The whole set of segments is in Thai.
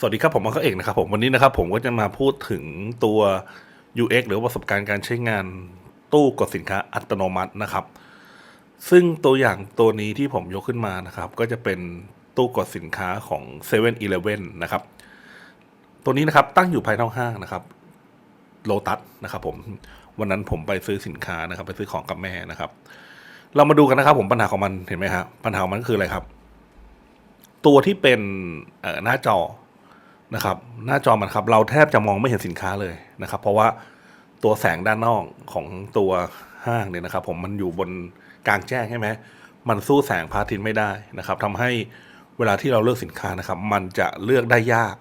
สวัสดีครับผมมังคเอกนะครับผมวันนี้นะครับผมก็จะมาพูดถึงตัว UX หรือประสบการณ์การใช้งานตู้กดสินค้าอัตโนมัตินะครับ ซึ่งตัวอย่างตัวนี้ที่ผมยกขึ้นมานะครับ ก็จะเป็นตู้กดสินค้าของ7 e เ e ่ e อนะครับ ตัวนี้นะครับตั้งอยู่ภายนอกห้างนะครับโลตัสนะครับผมวันนั้นผมไปซื้อสินค้านะครับ ไปซื้อของกับแม่นะครับ เรามาดูกันนะครับ ผมปัญหาของมันเห็นไหมครับปัญหาของมันคืออะไรครับ ตัวที่เป็นหน้าจอ นะครับหน้าจอมันครับเราแทบจะมองไม่เห็นสินค้าเลยนะครับ เพราะว่าตัวแสงด้านนอกของตัวห้างเนี่ยนะครับ ผมมันอยู่บนกลางแจ้งใช่ไหมมันสู้แสงพระอาทิตย์ไม่ได้นะครับทำให้เวลาที่เราเลือกสินค้านะครับ มันจะเลือกได้ยาก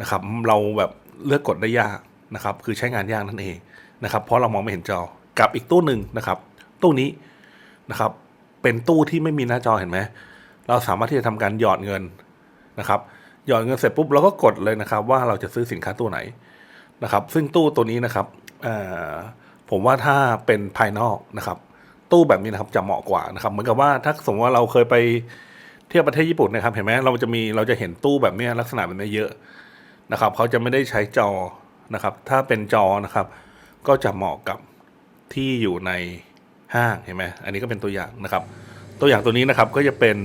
นะครับ เราแบบเลือกกดได้ยากนะครับ คือใช้งานยากนั่นเองนะครับ เพราะเรามองไม่เห็นจอกับอีกตู้หนึ่งนะครับ ตู้นี้นะครับ เป็นตู้ที่ไม่มีหน้าจอเห็นไหมเราสามารถที่จะทำการหยอดเงินนะครับ หยอดเงินเสร็จปุ๊บเราก็กดเลยนะครับ ว่าเราจะซื้อสินค้าตัวไหนนะครับ ซึ่งตู้ตัวนี้นะครับผมว่าถ้าเป็นภายนอกนะครับ ตู้แบบนี้นะครับจะเหมาะกว่านะครับ เหมือนกับว่าถ้าสมมติว่าเราเคยไปเที่ยวประเทศญี่ปุ่นนะครับ เห็นไหมเราจะมีเราจะเห็นตู้แบบนี้ลักษณะแบบนี้เยอะนะครับเขาจะไม่ได้ใช้จอนะครับ ถ้าเป็นจอนะครับ ก็จะเหมาะกับที่อยู่ในห้างเห็นไหมอันนี้ก็เป็นตัวอย่างนะครับ ตัวอย่างตัวนี้นะครับก็จะเป็น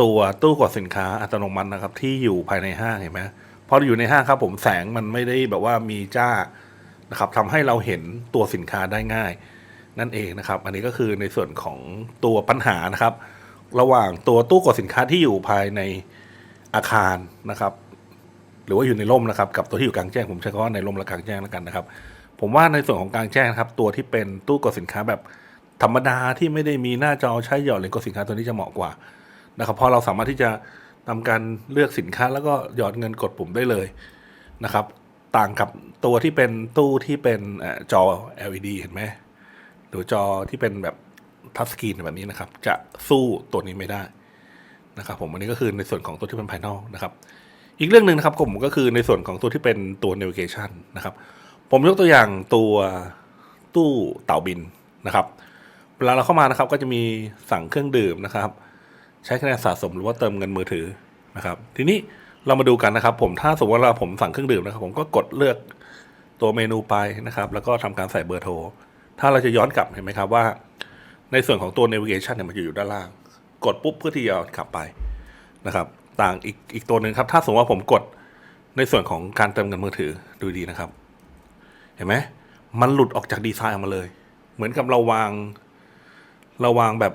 ตัวตู้กดสินค้าอัตโนมัตินะครับ ที่อยู่ภายในห้างเห็นไหมพออยู่ในห้างครับผมแสงมันไม่ได้แบบว่ามีจ้านะครับทำให้เราเห็นตัวสินค้าได้ง่าย นั่นเองนะครับ อันนี้ก็คือในส่วนของตัวปัญหานะครับ ระหว่างตัวตู้กดสินค้าที่อยู่ภายในอาคารนะครับ หรือว่าอยู่ในร่มนะครับ กับตัวที่อยู่กลางแจ้งผมใช้คำว่าในร่มและกลางแจ้งแล้วกันนะครับ ผมว่าในส่วนของกลางแจ้งนะครับ ตัวที่เป็นตู้กดสินค้าแบบธรรมดาที่ไม่ได้มีหน้าจอใช้หยอดเหรียญกดสินค้าตัวนี้จะเหมาะกว่า นะครับเพราะเราสามารถที่จะทำการเลือกสินค้า แล้วก็หยอดเงินกดปุ่มได้เลยนะครับ ต่างกับตัวที่เป็นตู้ที่เป็นจอ LED เห็นไหมหรือจอที่เป็นแบบทัชสกรีนแบบนี้นะครับ จะสู้ตัวนี้ไม่ได้นะครับผมอันนี้ก็คือในส่วนของตัวที่เป็นภายนอกนะครับ อีกเรื่องหนึ่งนะครับผมก็คือในส่วนของตัวที่เป็นตัว navigation นะครับ ผมยกตัวอย่างตัวตู้เต่าบินนะครับ เวลาเราเข้ามานะครับก็จะมีสั่งเครื่องดื่มนะครับ ใช้คะแนนสะสมหรือว่าเติมเงินมือถือนะครับ ทีนี้เรามาดูกันนะครับ ผมถ้าสมมติว่าผมสั่งเครื่องดื่มนะครับ ผมก็กดเลือกตัวเมนูไปนะครับ แล้วก็ทำการใส่เบอร์โทร ถ้าเราจะย้อนกลับเห็นไหมครับว่า ในส่วนของตัว navigation เนี่ยมันอยู่ด้านล่าง กดปุ๊บเพื่อที่จะขับไปนะครับ ต่างอีกอีกตัวหนึ่งครับ ถ้าสมมติว่าผมกดในส่วนของการเติมเงินมือถือดูดีนะครับ เห็นไหมมันหลุดออกจากดีไซน์ออกมาเลย เหมือนกับเราวางเราวางแบบ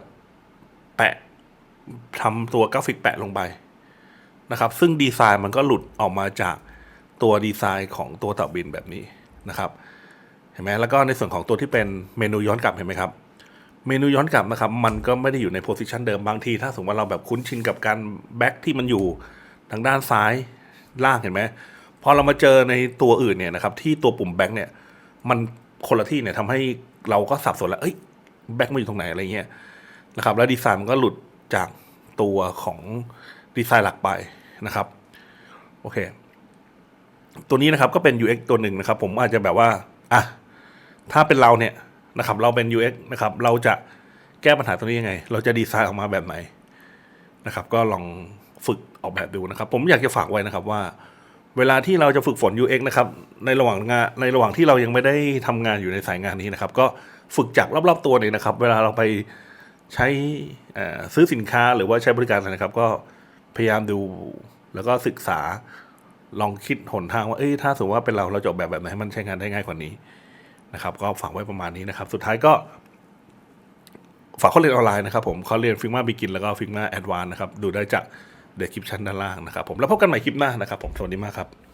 ทำตัวกราฟิกแปะลงไปนะครับ ซึ่งดีไซน์มันก็หลุดออกมาจากตัวดีไซน์ของตัวเต่าบินแบบนี้นะครับ เห็นไหมแล้วก็ในส่วนของตัวที่เป็นเมนูย้อนกลับเห็นไหมครับเมนูย้อนกลับนะครับ มันก็ไม่ได้อยู่ในโพสิชันเดิมบางที ถ้าสมมติว่าเราแบบคุ้นชินกับการแบ็กที่มันอยู่ทางด้านซ้ายล่างเห็นไหมพอเรามาเจอในตัวอื่นเนี่ยนะครับ ที่ตัวปุ่มแบ็กเนี่ย มันคนละที่เนี่ยทำให้เราก็สับสนแล้วเอ้ยแบ็กมันอยู่ตรงไหนอะไรเงี้ยนะครับ แล้วดีไซน์มันก็หลุด จากตัวของดีไซน์หลักไปนะครับโอเค ตัวนี้นะครับก็เป็น UX ตัวหนึ่งนะครับ ผมอาจจะแบบว่าอะถ้าเป็นเราเนี่ยนะครับ เราเป็น UX นะครับ เราจะแก้ปัญหาตัวนี้ยังไง เราจะดีไซน์ออกมาแบบไหนนะครับ ก็ลองฝึกออกแบบดูนะครับ ผมอยากจะฝากไว้นะครับว่า เวลาที่เราจะฝึกฝน UX นะครับ ในระหว่างงานในระหว่างที่เรายังไม่ได้ทำงานอยู่ในสายงานนี้นะครับ ก็ฝึกจากรอบๆตัวเนี่ยนะครับ เวลาเราไป ใช้ซื้อสินค้าหรือว่าใช้บริการนะครับ ก็พยายามดูแล้วก็ศึกษาลองคิดหนทางว่าเอ้ยถ้าสมมติว่าเป็นเราเราจะออกแบบแบบไหนให้มันใช้งานได้ง่ายกว่านี้นะครับ ก็ฝากไว้ประมาณนี้นะครับ สุดท้ายก็ฝากข้อเรียนออนไลน์นะครับผมข้อเรียนฟิกมาบิกินแล้วก็ฟิกมาแอดวานนะครับ ดูได้จากเดสคริปชันด้านล่างนะครับผมแล้วพบกันใหม่คลิปหน้านะครับผมสวัสดีมากครับ